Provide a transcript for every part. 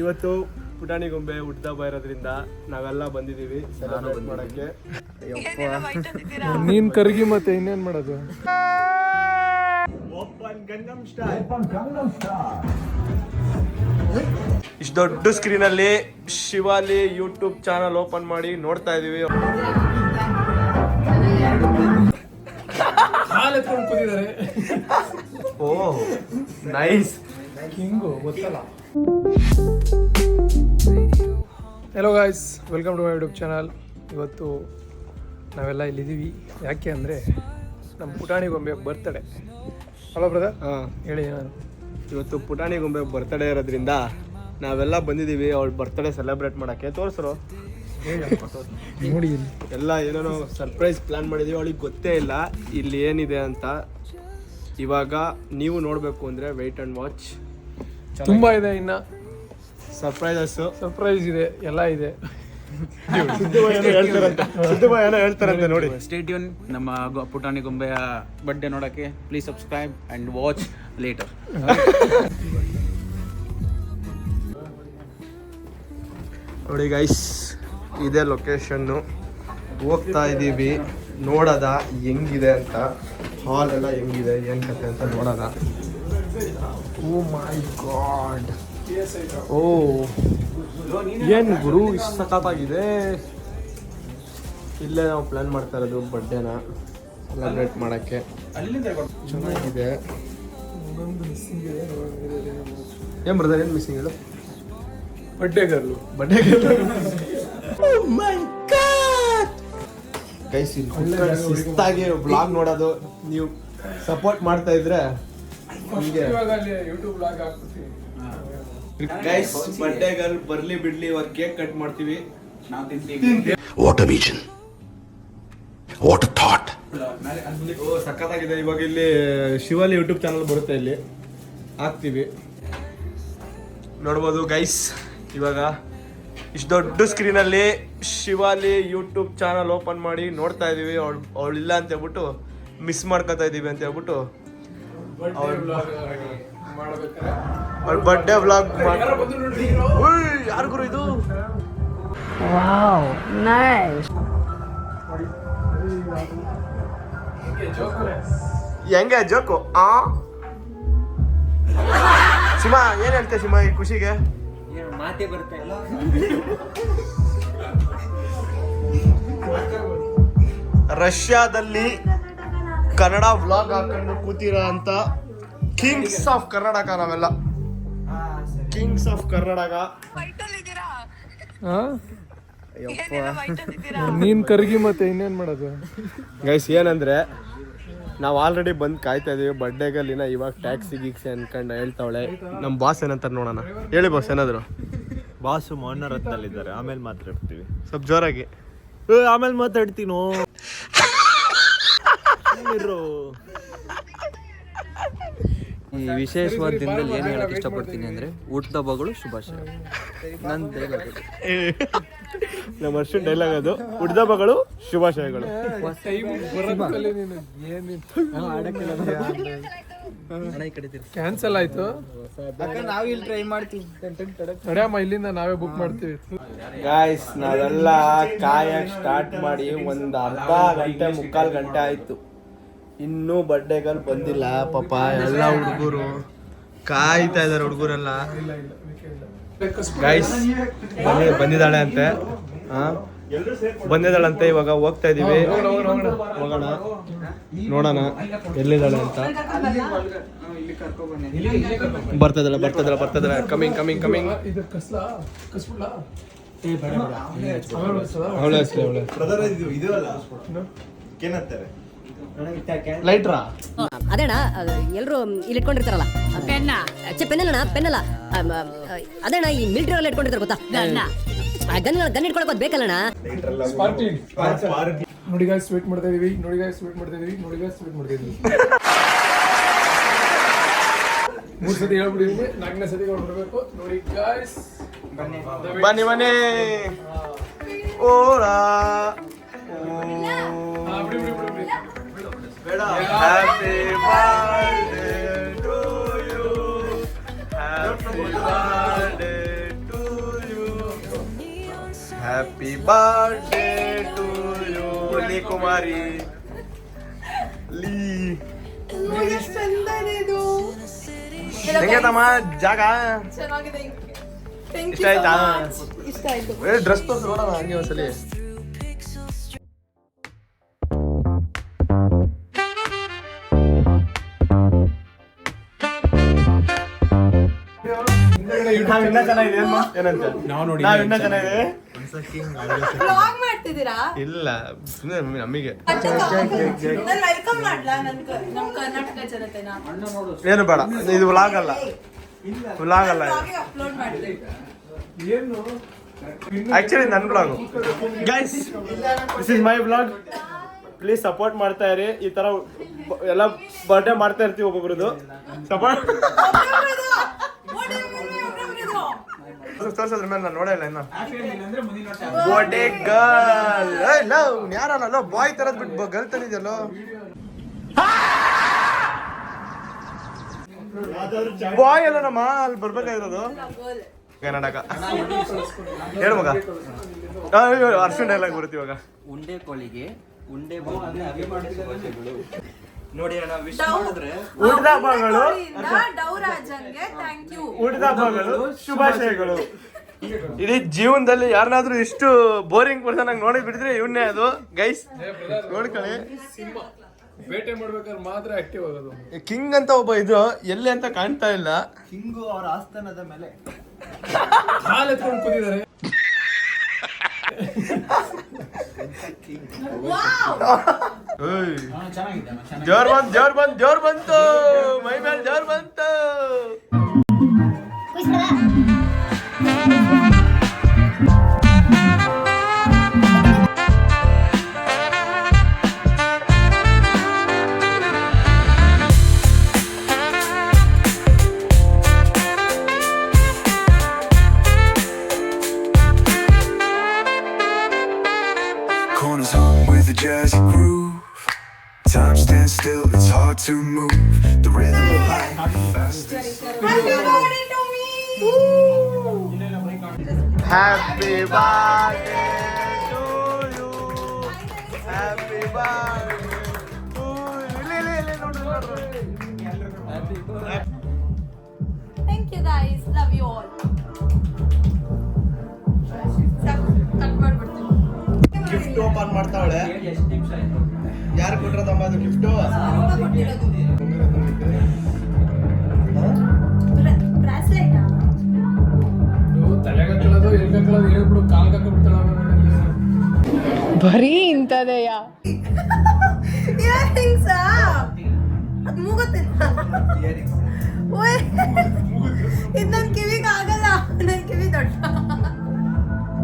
ಇವತ್ತು ಪುಟಾಣಿ ಗೊಂಬೆ ಹುಟ್ಟದ ಇರೋದ್ರಿಂದ ನಾವೆಲ್ಲ ಬಂದಿದ್ದೀವಿ. ಸೆಲೆಬ್ರೇಟ್ ಮಾಡಕ್ಕೆ. ನೀನ್ ಕರ್ಗಿ ಮತ್ತೆ ಇನ್ನೇನ್ ಮಾಡೋದು? ಇಷ್ಟು ದೊಡ್ಡ ಸ್ಕ್ರೀನ್ ಅಲ್ಲಿ ಶಿವಾಲಿ ಯೂಟ್ಯೂಬ್ ಚಾನಲ್ ಓಪನ್ ಮಾಡಿ ನೋಡ್ತಾ ಇದೀವಿ. ಓ ನೈಸ್ ಹಿಂಗು ಗೊತ್ತಲ್ಲ. Hello guys welcome to my YouTube channel ಇವತ್ತು ನಾವೆಲ್ಲ ಇಲ್ಲಿದ್ದೀವಿ. ಯಾಕೆ ಅಂದರೆ ನಮ್ಮ ಪುಟಾಣಿ ಗೊಂಬೆ ಬರ್ತಡೆ. ಹಲೋ ಬ್ರದರ್ ಹಾಂ. ಹೇಳಿ ಏನಾದ್ರು ಇವತ್ತು ಪುಟಾಣಿ ಗೊಂಬೆ ಬರ್ತಡೇ ಇರೋದ್ರಿಂದ ನಾವೆಲ್ಲ ಬಂದಿದ್ದೀವಿ ಅವಳ ಬರ್ತಡೇ ಸೆಲೆಬ್ರೇಟ್ ಮಾಡೋಕ್ಕೆ. ತೋರಿಸ್ರು. ನೋಡಿ ಎಲ್ಲ ಏನೇನೋ ಸರ್ಪ್ರೈಸ್ ಪ್ಲ್ಯಾನ್ ಮಾಡಿದ್ದೀವಿ ಅವಳಿಗೆ ಗೊತ್ತೇ ಇಲ್ಲ ಇಲ್ಲಿ ಏನಿದೆ ಅಂತ. ಇವಾಗ ನೀವು ನೋಡಬೇಕು ಅಂದರೆ ವೆಯ್ಟ್ ಆ್ಯಂಡ್ ವಾಚ್ ತುಂಬ ಇದೆ ಇನ್ನ. ಸರ್ಪ್ರೈಸಸ್ ಸರ್ಪ್ರೈಸ್ ಇದೆ ಎಲ್ಲ ಇದೆ. ಹೇಳ್ತಾರಂತೆ. ನೋಡಿ. ಸ್ಟೇಟ್ಯೂನ್ ನಮ್ಮ ಗೊ- ಪುಟಾಣಿ ಗೊಂಬೆಯ ಬರ್ಡೇ ನೋಡಕ್ಕೆ. Please subscribe and watch later ನೋಡಿ ಗೈಸ್ ಇದೆ ಲೊಕೇಶನ್ನು ಹೋಗ್ತಾ ಇದ್ದೀವಿ. ನೋಡದ ಹೆಂಗಿದೆ ಅಂತ ಹಾಲ್ ಎಲ್ಲ ಹೆಂಗಿದೆ ಏನು ಕತೆ ಅಂತ ನೋಡೋದ. ಓ ಮೈ ಗಾಡ್ ಓ ಏನು ಗುರು ಇಷ್ಟು ಸಖತ್ತಾಗಿದೆ. ಇಲ್ಲೇ ನಾವು ಪ್ಲ್ಯಾನ್ ಮಾಡ್ತಾ ಇರೋದು ಬರ್ಡೇನ ಸೆಲೆಬ್ರೇಟ್ ಮಾಡೋಕ್ಕೆ. ಚೆನ್ನಾಗಿದೆ. ಏನು ಬ್ರದರ್ ಏನು ಮಿಸ್ಸಿಂಗ್ ಹೇಳು? ಬಡ್ಡೆ ಗರ್ಲು ಬಡ್ಡೆ ಗರ್ಲು ಕೈ ಶಿಸ್ತಾಗಿ ಬ್ಲಾಗ್ ನೋಡೋದು. ನೀವು ಸಪೋರ್ಟ್ ಮಾಡ್ತಾ ಇದ್ರೆ ಇವಾಗ ಅಲ್ಲಿ ಯೂಟ್ಯೂಬ್ ಬ್ಲಾಗ್ ಹಾಕ್ಬಿಡ್ತೀವಿ. ಗೈಸ್ ಬರ್ಡೇ ಗರ್ಲ್ ಬರ್ಲಿ ಬಿಡ್ಲಿ ಇವಾಗ ಕೇಕ್ ಕಟ್ ಮಾಡ್ತೀವಿ. ನಾವು ತಿಂತೀವಿ. What a what thought. Oh ಸಖತ್ತಾಗಿದೆ. ಇವಾಗ ಇಲ್ಲಿ ಶಿವಾಲಿ ಯೂಟ್ಯೂಬ್ ಚಾನಲ್ ಬರುತ್ತೆ ಇಲ್ಲಿ. ಹಾಕ್ತೀವಿ. ನೋಡ್ಬೋದು ಗೈಸ್ ಇವಾಗ ಇಷ್ಟು ದೊಡ್ಡ ಸ್ಕ್ರೀನಲ್ಲಿ ಶಿವಾಲಿ ಯೂಟ್ಯೂಬ್ ಚಾನಲ್ ಓಪನ್ ಮಾಡಿ ನೋಡ್ತಾ ಇದೀವಿ. ಅವಳು ಅವಳಿಲ್ಲ ಅಂತ ಹೇಳ್ಬಿಟ್ಟು ಮಿಸ್ ಮಾಡ್ಕೊತಾ ಇದೀವಿ ಅಂತ ಹೇಳ್ಬಿಟ್ಟು ಅವಳ ಬರ್ಡೇ ವ್ಲಾಗ್ ನೋಡ್ರಿ ಯಾರಿಗೂ ಇದು? ವಾವ್ ನೈಸ್ ಹೆಂಗೆ ಜೋಕು? ಆ? ಸಿಮ ಏನ್ ಹೇಳ್ತೆ ಸಿಮ ಈ ಖುಷಿಗೆ? ಮಾತೆ ಬರ್ತಾ ಇಲ್ಲ. ರಷ್ಯಾದಲ್ಲಿ ಕನ್ನಡ ವ್ಲಾಗ್ ಹಾಕೊಂಡು ಕೂತಿರೋ ಅಂತ ಕಿಂಗ್ಸ್ ಆಫ್ ಕರ್ನಾಟಕ ನಾವೆಲ್ಲ. Kings of Karnataka. ಹಾ ನೀನ್ ಕರ್ಗಿ ಮತ್ತೆ ಇನ್ನೇನ್ ಮಾಡೋದು? ಗೈಸ್ ಏನಂದ್ರೆ ನಾವು ಆಲ್ರೆಡಿ ಬಂದು ಕಾಯ್ತಾ ಇದೀವಿ. ಬರ್ಡೇಗಲ್ಲಿನ ಇವಾಗ ಟ್ಯಾಕ್ಸಿ ಗೀಕ್ಸಿ ಅನ್ಕೊಂಡು ಹೇಳ್ತಾವಳೆ. ನಮ್ಮ ಬಾಸ್ ಏನಂತಾರೆ ನೋಡೋಣ. ಹೇಳಿ ಬಾಸ್ ಏನಾದ್ರು? ಬಾಸು ಮೌನ ರತ್ನಲ್ಲಿದ್ದಾರೆ ಆಮೇಲೆ ಮಾತಾಡ್ತೀವಿ. ಸ್ವಲ್ಪ ಜೋರಾಗಿ. ಆಮೇಲೆ ಮಾತಾಡ್ತೀನೋ. ಈ ವಿಶೇಷವಾದ ದಿನದಲ್ಲಿ ಏನು ಹೇಳಕ್ ಇಷ್ಟಪಡ್ತೀನಿ ಅಂದ್ರೆ ಊಟದ ಹಬ್ಬಗಳು ಶುಭಾಶಯ. ನನ್ನ ಡೈಲಾಗ್ ಅದು. ನಮ್ಮ ವರ್ಷ ಡೈಲಾಗ್ ಅದು. ಹುಡ್ದಬ್ಬಗಳು ಶುಭಾಶಯಗಳು. ಕ್ಯಾನ್ಸಲ್ ಆಯ್ತು. ನಾವು ಇಲ್ಲಿ ಟ್ರೈ ಮಾಡ್ತೀವಿ. ನಡ್ಯಮ್ಮ ಇಲ್ಲಿಂದ ನಾವೇ ಬುಕ್ ಮಾಡ್ತೀವಿ. ಗಾಯ್ಸ್ ನಾವೆಲ್ಲ ಕಾಯಕ್ ಸ್ಟಾರ್ಟ್ ಮಾಡಿ ಒಂದು ಅರ್ಧ ಗಂಟೆ ಮುಕ್ಕಾಲ್ ಗಂಟೆ ಆಯ್ತು. ಇನ್ನೂ ಬರ್ಡೇಗಲ್ ಬಂದಿಲ್ಲ, ಪಾಪ ಎಲ್ಲ ಹುಡುಗರು. ಕಾಯ್ತಾ ಇದಾರೆ ಹುಡುಗರೆಲ್ಲ. ಬಂದಿದ್ದಾಳೆ ಅಂತೆ ಬಂದಿದ್ದಾಳಂತೆ. ಇವಾಗ ಹೋಗ್ತಾ ಇದೀವಿ. ಹೋಗೋಣ. ನೋಡೋಣ, ಎಲ್ಲಿದ್ದಾಳೆ ಅಂತ. ಬರ್ತದಲ್ಲ ಬರ್ತದಲ್ಲ ಬರ್ತದಲ್ಲ. Coming coming coming? ಅವಳೆ ಅವಳೆ ಲೈಟ್ರಾ? ಅದೇಣ ಎಲ್ಲರೂ ಇಲ್ಲಿ ಇಟ್ಕೊಂಡಿರ್ತಾರಲ್ಲ. ಪೆನ್ನ. ಪೆನ್ ಪೆನ್ನಲ್ಲ. ಪೆನ್ ಅಲ್ಲ ಅದೇಣ ಈ ಮಿಲಿಟರಿ ಎಲ್ಲ ಇಟ್ಕೊಂಡಿರ್ತಾರೆ ಗೊತ್ತಾ? ಗನ್ ಗನ್ ಇಟ್ಕೊಳಕ್ ಅದ್ ಬೇಕಲ್ಲಣ್ಣ? ಸ್ಪಾರ್ಕಿಂಗ್ ನೋಡಿ ಗಾಯ್ಸ್ ಸ್ವೀಟ್ ಮಾಡ್ತಾ ಇದೀವಿ. ನೋಡಿ ಗಾಯ್ಸ್ ಸ್ವೀಟ್ ಮಾಡ್ತಾ ಇದೀವಿ. ನೋಡಿ ಗಾಯ್ಸ್ ಸ್ವೀಟ್ ಮಾಡ್ತಾ ಇದೀವಿ. ಮೂರ್ ಸತಿ ಹೇಳ್ಬಿಡಿದೀನಿ ನಾಲ್ಕನೇ ಸತಿ ಹೊರಡ್ಬೇಕು ನೋಡಿ ಗಾಯ್ಸ್ ಬನ್ನಿ ಬನ್ನಿ. ಬಿಡಿ happy birthday to you happy birthday to happy birthday to you ಲೀ ಕುಮಾರಿ ಲೀ ಹೆಂಗೆ ತಮ್ಮ ಜಾಗ ಇಷ್ಟ ಆಯ್ತಾ ಇಷ್ಟ ಆಯ್ತು ಡ್ರೆಸ್ ತೋರ್ಸಿ ನೋಡೋಣ ಹಂಗೆ ಒಂದ್ಸಲಿ ನಾವ್ ಇನ್ನ ಚೆನ್ನಾಗಿದೆ ಅಲ್ವಾ? ಏನಂತ? ನಾವ್ ಇನ್ನ ಚೆನ್ನಾಗಿದೆ? ಬ್ಲಾಗ್ ಮಾಡ್ತಿದ್ದೀರಾ ಇಲ್ಲ ಸುಮ್ಮನೆ ನಮಗೆ ನಾನು ವೆಲ್ಕಮ್ ಮಾಡ್ಲಾ ನನ್ ಕ- ನಮ್ ಕರ್ನಾಟಕ ಜನತೆನ ಏನು ಬೇಡ ಇದು ವ್ಲಾಗ್ ಅಲ್ಲ. ವ್ಲಾಗ್ ಅಲ್ಲ ಅಪ್ಲೋಡ್ ಆಕ್ಚುಲಿ ನನ್ನ blog guys this is my blog please support ಮಾಡ್ತಾ ಇರಿ. ಈ ತರ ಬ- ಎಲ್ಲ ಬರ್ಡೇ ಮಾಡ್ತಾ ಇರ್ತೀವಿ ಒಬ್ಬೊಬ್ರದ್ದು. ಸಪೋರ್ಟ್ ತೋರ್ಸೋದ್ರ ಮೇಲೆ ನಾನು ನೋಡಲ್ಲ ಇನ್ನ. ಬರ್ಡೇ ಗರ್ಲ್ ಯಾರಲ್ಲ ಬಾಯ್ ತರದ್ ಬಿಟ್ಟು ಗರ್ಲ್ ತಂದಿದ್ಯಲ್ಲೋ ಬಾಯ್ ಅಲ್ಲ ನಮ್ಮ ಅಲ್ಲಿ ಬರ್ಬೇಕಾಗಿರೋದು. ಕರ್ನಾಟಕ. ಹೇಳು ಮಗ. ಅರ್ಶನ್ ಡೈಲಾಗ್ ಬರುತ್ತೆ ಇವಾಗ. ಉಂಡೆ ಕೋಳಿಗೆ ಉಂಡೆ ನೋಡಿ ಅಣ್ಣ ವಿಶ್ ಡೌ- ಮಾಡಿದ್ರೆ. ಊಟದ ಹಬ್ಬಗಳು. ಕೋಳಿಯಿಂದ ಥ್ಯಾಂಕ್ ಯು ಊಟದ ಹಬ್ಬಗಳು ಶುಭಾಶಯಗಳು. ಇಡೀ ಜೀವನದಲ್ಲಿ ಯಾರನ್ನಾದ್ರೂ ಇಷ್ಟು ಬೋರಿಂಗ್ ಪರ್ಸನ್ ಆಗಿ ನೋಡಿ ಬಿಡಿದ್ರೆ ಇವನ್ನೇ ಅದು. ಗೈಸ್ ನೋಡ್ಕೊಳ್ಳಿ ಬೇಟೆ ಮಾಡ್ಬೇಕಾದ್ರೆ ಮಾತ್ರ ಆಕ್ಟಿವ್ ಆಗೋದು. ಕಿಂಗ್ ಅಂತ ಒಬ್ಬ ಇದು ಎಲ್ಲಿ ಅಂತ ಕಾಣ್ತಾ ಇಲ್ಲ. ಕಿಂಗ್ ಅವರ ಆಸ್ಥಾನದ ಮೇಲೆ. ಹಾಲು ಎತ್ಕೊಂಡು ಕೂತಿದ್ದಾರೆ. ಜೋರ್ ಬಂತ್ ಜೋರ್ ಬಂತ್ ಜೋರ್ ಬಂತು. ಮೈ ಮೇಲೆ ಜೋರ್ ಬಂತು. to move. The rhythm of life fastest. Happy birthday to you happy birthday to ಇಲ್ಲಿ ಇಲ್ಲಿ ಇಲ್ಲಿ ನೋಡ್ರಿ ನೋಡ್ರಿ thank you guys love you all cut ಮಾಡ್ಬಿಡ್ತೀನಿ ಗಿಫ್ಟ್ ಓಪನ್ ಮಾಡ್ತಾವಳೆ ಯಾರು ಕೊಟ್ರದಮ್ಮ ಅದು ಗಿಫ್ಟು ಬರೀ ಇಂಥದೆಯಾ? ಇದು ನನ್ನ ಕಿವಿಗೆ ಆಗಲ್ಲ. ನನ್ನ ಕಿವಿ ದೊಡ್ಡ.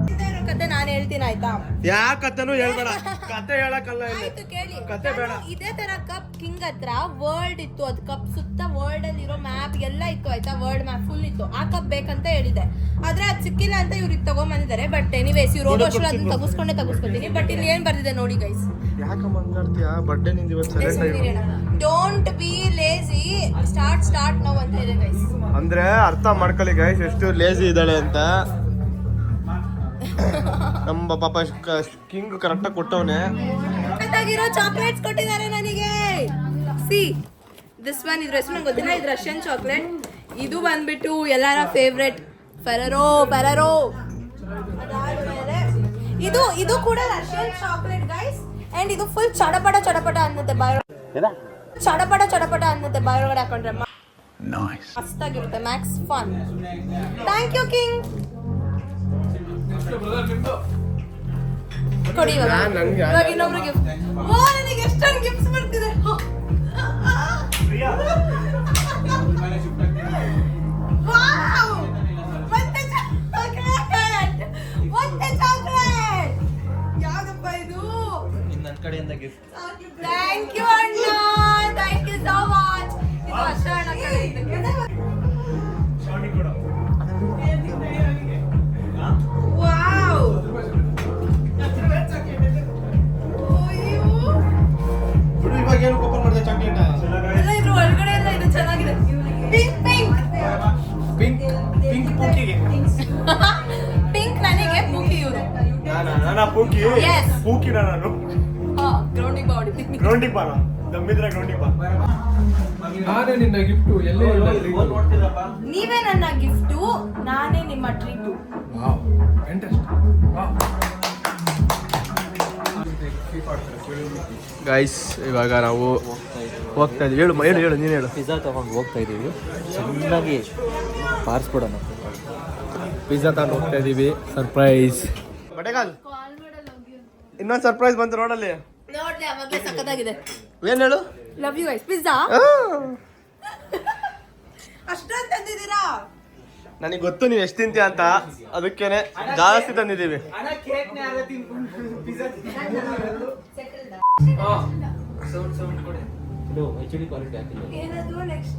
ಕಥೆ ಕತೆ ನಾನು ಹೇಳ್ತೀನಿ ಆಯ್ತಾ? ಯಾ ಕಥೆನೂ ಹೇಳ್ಬೇಡ. ಕತೆ ಹೇಳಕ್ಕಲ್ಲ ಆಯ್ತು ಕತೆ ಬೇಡ. ನಾನು ಇದೇ ತರ ಕಪ್ ಕಿಂಗ್ ಹತ್ರ ವರ್ಲ್ಡ್ ಇತ್ತು ಅದು ಕಪ್ ಸುತ್ತ ವರ್ಲ್ಡ್ ಅಲ್ಲಿ ಇರೋ ಮ್ಯಾಪ್ ಎಲ್ಲ ಇತ್ತು ಆಯ್ತಾ? ವರ್ಲ್ಡ್ ಮ್ಯಾಪ್ ಫುಲ್ ಇತ್ತು. ಆ ಕಪ್ ಬೇಕಂತ ಹೇಳಿದೆ. ಆದ್ರೆ ಅದು ಸಿಕ್ಕಿಲ್ಲ ಅಂತ ಇವ್ರಿಗೆ ತಗೊಂಬಂದಿದ್ದಾರೆ ಬಟ್ ಎನಿವೇಸ್ ಇವ್ರು ವರ್ಷ ಅದನ್ನ ತಗಸ್ಕೊಂಡೆ ತಗಸ್ಕೊತೀನಿ ಬಟ್ ಇಲ್ಲಿ ಏನ್ ಬರ್ದಿದೆ ನೋಡಿ guys don't be lazy start start ನಾವು ಅಂತ ಇದೆ ಗೈಸ್ ಅಂದ್ರೆ ಅರ್ಥ ಮಾಡ್ಕೊಳ್ಳಿ ಗೈಸ್ ಎಷ್ಟು ಲೇಜಿ ಇದ್ದಾಳೆ ಅಂತ. ನಮ್ಮ ಪಾಪ ಕಿಂಗ್ ಕರೆಕ್ಟಾಗಿ ಕೊಟ್ಟವನೆ. ಸಖತ್ತಾಗಿರೋ ಚಾಕ್ಲೇಟ್ಸ್ ಕೊಟ್ಟಿದ್ದಾರೆ ನನಗೆ. ಸಿ ದಿಸ್ ಒನ್ ಇದ್ರ ಹೆಸರು ನಂಗೆ ಗೊತ್ತಿಲ್ಲ ಇದು ರಷ್ಯನ್ ಚಾಕ್ಲೇಟ್ ಇದು ಬಂದ್ಬಿಟ್ಟು ಎಲ್ಲರ ಫೇವ್ರೆಟ್ ಫೆರರೋ ಫೆರರೋ ಅದಾದ್ಮೇಲೆ ಇದು ಇದು ಕೂಡ ರಷ್ಯನ್ ಚಾಕ್ಲೇಟ್ ಗೈಸ್ ಅಂಡ್ ಇದು ಫುಲ್ ಚಡಪಟ ಚಡಪಟ ಅನ್ನುತ್ತೆ. ಬಾಯ್ ಚಡಪಟ ಚಡಪಟ ಅನ್ನುತ್ತೆ ಬಾಯೊಳಗಡೆ ಹಾಕೊಂಡ್ರೆ. ಮಸ್ತಾಗಿರುತ್ತೆ max fun thank you king ಕೊಡಿ ಇವಾಗ. ಇವಾಗ ಇನ್ನೊಬ್ರು ಗಿಫ್ಟ್ ಓ ನನಗೆ ಎಷ್ಟೊಂದು ಗಿಫ್ಟ್ಸ್ ಬರ್ತಿದೆ. ವಾವ್. ಮತ್ತೆ ಚಾಕ್ಲೇಟ್ ಮತ್ತೆ ಚಾಕ್ಲೇಟ್ ಯಾವ್ದಪ್ಪ ಇದು? ನನ್ನ ಕಡೆಯಿಂದ ಗಿಫ್ಟ್ ಥ್ಯಾಂಕ್ ಯು ಅಣ್ಣ. ಥ್ಯಾಂಕ್ ಯು ಸೋ ಮಚ್ ಇದು ಅಷ್ಟ ಅಣ್ಣ ಕಡೆಯಿಂದ. ಪೂಕಿ? Yes. ಪೂಕಿನ ನಾನು? ಗ್ರೌಂಡಿಂಗ್ ಬಾಡಿ ಗ್ರೌಂಡಿಂಗ್ ಬಾರ ದಮ್ಮಿದ್ರೆ ಗ್ರೌಂಡಿಂಗ್ ಬಾ ನಾನೇ ನಿನ್ನ ಗಿಫ್ಟು ಎಲ್ಲೇ ಇಲ್ಲ ನೀವೇ ನನ್ನ ಗಿಫ್ಟು ನಾನೇ ನಿಮ್ಮ treat wow fantastic wow. Guys ಇವಾಗ ನಾವು ಹೋಗ್ತಾ ಇದ್ದೀವಿ. ಹೇಳು ಹೇಳು ಹೇಳು ನೀನು ಹೇಳು. ಪಿಜ್ಜಾ ತಗೊಂಡು ಹೋಗ್ತಾ ಇದ್ದೀವಿ. ಚೆನ್ನಾಗಿ ಬಾರಿಸ್ಬಿಡೋಣ ಪಿಜ್ಜಾ ತಗೊಂಡು ಹೋಗ್ತಾ ಇದೀವಿ ಸರ್ಪ್ರೈಸ್ ಬಟೇಗಾಲ್ ಇನ್ನೊಂದು ಸರ್ಪ್ರೈಸ್ ಬಂತು ನೋಡಲ್ಲಿ. ನೋಡ್ದೆ ಅವಾಗಲೇ ಸಖತ್ತಾಗಿದೆ. ಏನ್ ಹೇಳು? ಲವ್ ಯು ಗೈಸ್ ಪಿಜ್ಜಾ ಅಷ್ಟೊಂದು ತಂದಿದ್ದೀರಾ? ನನಗೆ ಗೊತ್ತು ನೀವು ಎಷ್ಟು ತಿಂತೀಯ ಅಂತ ಅದಕ್ಕೇನೆ ಜಾಸ್ತಿ ತಂದಿದ್ದೀವಿ. ಏನದು next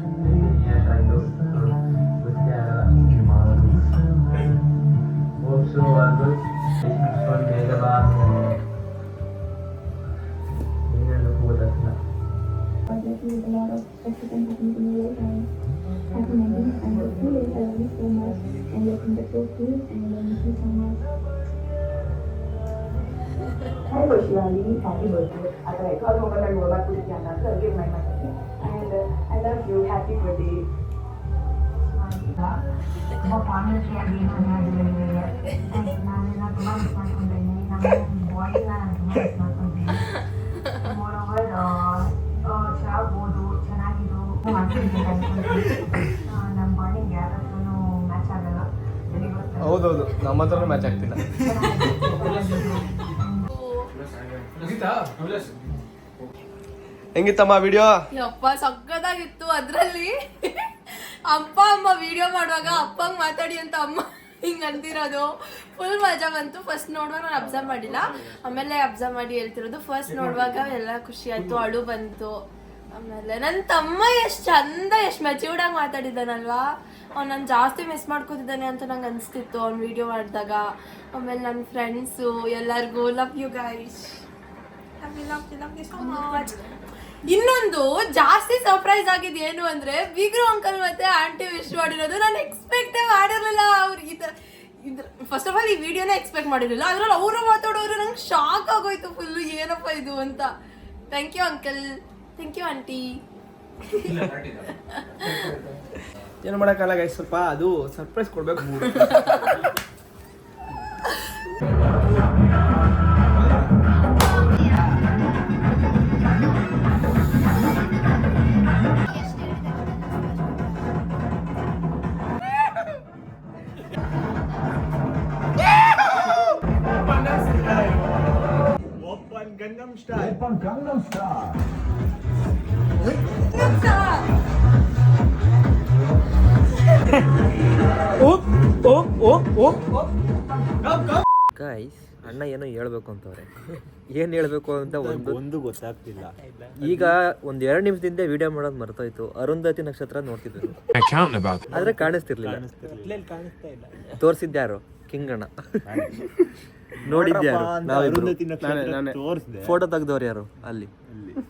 ವಾಟ್ ಯಾವಾಗ ತಗೊಂಡ್ರಿ video Hello Shivali, happy birthday. After I call over and over to the camera, so I'll give my message. And uh, I love you, happy birthday. ತುಂಬ ಪಾಂಡಿತ್ಯ ನಾನೆಲ್ಲ ತುಂಬ ಮಿಸ್ ಮಾಡ್ಕೊಂಡಿದ್ದೀನಿ ನಮ್ಮ ಬಾಡಿನ ನಾನು ತುಂಬ ಮಿಸ್ ಮಾಡ್ಕೊಂಡಿದ್ದೀನಿ ಹೌದೌದು. ನಮ್ಮ ಹತ್ರನೂ ಮ್ಯಾಚ್ ಆಗ್ತಿಲ್ಲ. ಹೆಂಗಿತ್ತಮ್ಮ ವಿಡಿಯೋ ಯಪ್ಪ ಸಕ್ಕದಾಗಿತ್ತು ಅದ್ರಲ್ಲಿ. ಅಪ್ಪ ಅಮ್ಮ ವಿಡಿಯೋ ಮಾಡುವಾಗ ಅಪ್ಪಂಗ್ ಮಾತಾಡಿ ಅಂತ ಅಮ್ಮ ಹಿಂಗ್ ಅಂತಿರೋದು. ಫುಲ್ ಮಜಾ ಬಂತು. ಫಸ್ಟ್ ನೋಡುವಾಗ ನಾನು ಅಬ್ಸರ್ವ್ ಮಾಡಿಲ್ಲ. ಆಮೇಲೆ ಅಬ್ಸರ್ವ್ ಮಾಡಿ ಹೇಳ್ತಿರೋದು. ಫಸ್ಟ್ ನೋಡುವಾಗ ಎಲ್ಲ ಖುಷಿ ಆಯ್ತು. ಅಳು ಬಂತು. ಆಮೇಲೆ ನನ್ನ ತಮ್ಮ ಎಷ್ಟು ಚಂದ, ಎಷ್ಟು ಮೆಚ್ಯೂರ್ಡ್ ಆಗಿ ಮಾತಾಡಿದ್ದಾನಲ್ವಾ? ಅವ್ನು ನಾನು ಜಾಸ್ತಿ ಮಿಸ್ ಮಾಡ್ಕೊತಿದ್ದಾನೆ ಅಂತ ನಂಗೆ ಅನಿಸ್ತಿತ್ತು ಅವ್ನು ವಿಡಿಯೋ ಮಾಡಿದಾಗ. ಆಮೇಲೆ ನನ್ನ ಫ್ರೆಂಡ್ಸು ಎಲ್ಲರಿಗೂ ಲವ್ ಯು ಗೈಸ್ ಇನ್ನೊಂದು ಜಾಸ್ತಿ ಸರ್ಪ್ರೈಸ್ ಆಗಿದ್ ಏನು ಅಂದ್ರೆ ಬಿಗ್ರು ಅಂಕಲ್ ಮತ್ತೆ ಆಂಟಿ ವಿಶ್ ಮಾಡಿರೋದು ನಾನು ಎಕ್ಸ್ಪೆಕ್ಟೇ ಮಾಡಿರಲಿಲ್ಲ ಅವ್ರಿಗೆ ಈ ಫಸ್ಟ್ ಆಫ್ ಆಲ್ ಈ ವಿಡಿಯೋನೇ ಎಕ್ಸ್ಪೆಕ್ಟ್ ಮಾಡಿರಲಿಲ್ಲ. ಅದ್ರಲ್ಲಿ ಅವರು ಮಾತಾಡೋರು ನಂಗೆ ಶಾಕ್ ಆಗೋಯ್ತು ಫುಲ್ಲು ಏನಪ್ಪ ಇದು ಅಂತ. Thank you uncle thank you aunty ಏನು ಮಾಡೋಕ್ಕಲ್ಲ ಗೈಸ್ ಸ್ವಲ್ಪ ಅದು ಸರ್ಪ್ರೈಸ್ ಕೊಡ್ಬೇಕು. ಓಪನ್ ಗಂಗಮ್ ಸ್ಟೈಲ್ ಗೈಸ್ ಅಣ್ಣ ಏನೋ ಹೇಳ್ಬೇಕು ಅಂತವ್ರೆ. ಏನು ಹೇಳ್ಬೇಕು ಅಂತ ಒಂದು ಒಂದು ಗೊತ್ತಾಗ್ತಿಲ್ಲ. ಈಗ ಒಂದ್ ಎರಡು ನಿಮಿಷದಿಂದ ವಿಡಿಯೋ ಮಾಡೋದ್ ಮರ್ತೋಯ್ತು. ಅರುಂಧತಿ ನಕ್ಷತ್ರ ನೋಡ್ತಿದ್ರು ಆದ್ರೆ ಕಾಣಿಸ್ತಿರ್ಲಿಲ್ಲ. ಕಾಣಿಸ್ತಾ ಇಲ್ಲ. ತೋರ್ಸಿದ್ಯಾರು ಕಿಂಗಣ್ಣ. ನೋಡಿದ್ಯಾರು ಫೋಟೋ ತೆಗ್ದವ್ರು ಯಾರು? ಅಲ್ಲಿ.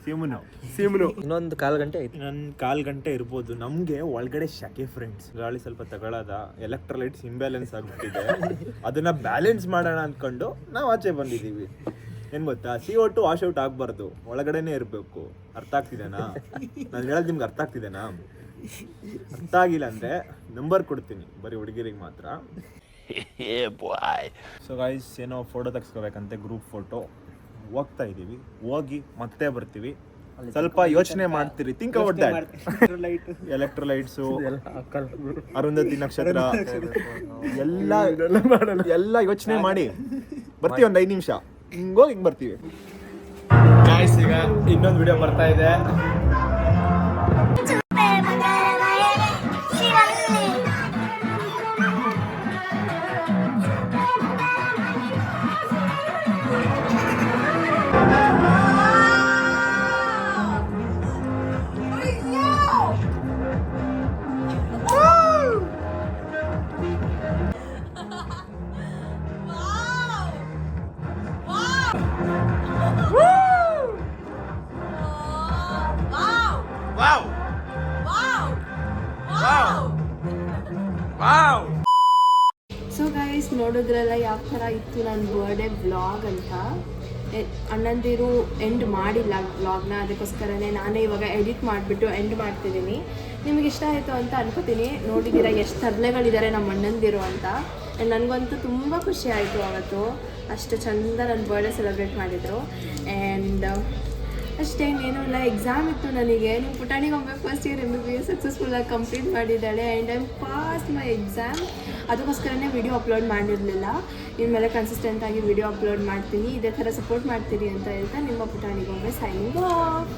ಸಿಮ್ನು. ಸಿಮ್ನು. ಇನ್ನೊಂದು ಕಾಲ್ ಗಂಟೆ ಆಯ್ತು. ನನ್ನ ಕಾಲ್ ಗಂಟೆ ಇರ್ಬೋದು. ನಮ್ಗೆ ಒಳಗಡೆ ಶಕೆ ಫ್ರೆಂಡ್ಸ್ ಗಾಳಿ ಸ್ವಲ್ಪ ತಗೊಳದ ಎಲೆಕ್ಟ್ರೋಲೈಟ್ಸ್ ಇಂಬ್ಯಾಲೆನ್ಸ್ ಆಗ್ಬಿಟ್ಟಿದೆ. ಅದನ್ನ ಬ್ಯಾಲೆನ್ಸ್ ಮಾಡೋಣ ಅನ್ಕೊಂಡು ನಾವು ಆಚೆ ಬಂದಿದೀವಿ ಏನ್ ಗೊತ್ತಾ? ಸಿ ಒಟ್ಟು ವಾಶ್ ಔಟ್ ಆಗ್ಬಾರ್ದು. ಒಳಗಡೆನೆ ಇರ್ಬೇಕು. ಅರ್ಥ ಆಗ್ತಿದೆನಾ? ನಾನು ಹೇಳೋದು ನಿಮ್ಗೆ ಅರ್ಥ ಆಗ್ತಿದೆನಾ? ಅರ್ಥ ಆಗಿಲ್ಲ ಅಂದ್ರೆ ನಂಬರ್ ಕೊಡ್ತೀನಿ. ಬರೀ ಹುಡುಗಿರಿಗೆ ಮಾತ್ರ. ಸೊ ಗಾಯ್ಸ್ ಏನೋ ಫೋಟೋ ತೆಗ್ಸ್ಕೋಬೇಕಂತೆ ಗ್ರೂಪ್ ಫೋಟೋ ಹೋಗ್ತಾ ಇದೀವಿ ಹೋಗಿ ಮತ್ತೆ ಬರ್ತೀವಿ. ಸ್ವಲ್ಪ ಯೋಚನೆ ಮಾಡ್ತೀರಿ. Think about that electrolytes Arundhati ನಕ್ಷತ್ರ. ಎಲ್ಲ ಎಲ್ಲ ಯೋಚನೆ ಮಾಡಿ. ಬರ್ತೀವಿ ಒಂದು ಐದು ನಿಮಿಷ. ಹಿಂಗೋಗಿ ಹಿಂಗೆ ಬರ್ತೀವಿ. ಗಾಯ್ಸ್ ಈಗ ಇನ್ನೊಂದು ವಿಡಿಯೋ ಬರ್ತಾ ಇದೆ. ಅಣ್ಣಂದಿರು ಎಂಡ್ ಮಾಡಿಲ್ಲ ವ್ಲಾಗ್ನ ಅದಕ್ಕೋಸ್ಕರನೇ ನಾನೇ ಇವಾಗ ಎಡಿಟ್ ಮಾಡಿಬಿಟ್ಟು ಎಂಡ್ ಮಾಡ್ತಿದ್ದೀನಿ. ನಿಮಗೆ ಇಷ್ಟ ಆಯಿತು ಅಂತ ಅನ್ಕೋತೀನಿ. ನೋಡಿದ್ದೀರಾ ಎಷ್ಟು ತರಲೆಗಳಿದ್ದಾರೆ ನಮ್ಮ ಅಣ್ಣಂದಿರು ಅಂತ. ಆ್ಯಂಡ್ ನನಗಂತೂ ತುಂಬ ಖುಷಿ ಆಯಿತು ಅವತ್ತು. ಅಷ್ಟು ಚಂದ ನನ್ನ ಬರ್ಡೇ ಸೆಲೆಬ್ರೇಟ್ ಮಾಡಿದರು. ಆ್ಯಂಡ್ ಅಷ್ಟೇ ಏನೂ ಇಲ್ಲ ಎಕ್ಸಾಮ್ ಇತ್ತು ನನಗೆ. ನಿಮ್ಮ ಪುಟಾಣಿಗೊಮ್ಮೆ first year M B S ಸಕ್ಸಸ್ಫುಲ್ಲಾಗಿ complete ಮಾಡಿದ್ದಾಳೆ and I'm pass my exam ಅದಕ್ಕೋಸ್ಕರನೇ ವಿಡಿಯೋ ಅಪ್ಲೋಡ್ ಮಾಡಿರಲಿಲ್ಲ. ಇನ್ಮೇಲೆ ಕನ್ಸಿಸ್ಟೆಂಟಾಗಿ ವಿಡಿಯೋ ಅಪ್ಲೋಡ್ ಮಾಡ್ತೀನಿ. ಇದೇ ಥರ ಸಪೋರ್ಟ್ ಮಾಡ್ತೀರಿ ಅಂತ ಹೇಳ್ತಾ ನಿಮ್ಮ ಪುಟಾಣಿಗೊಮ್ಮೆ ಸೈನಿಂಗ್ ಆಫ್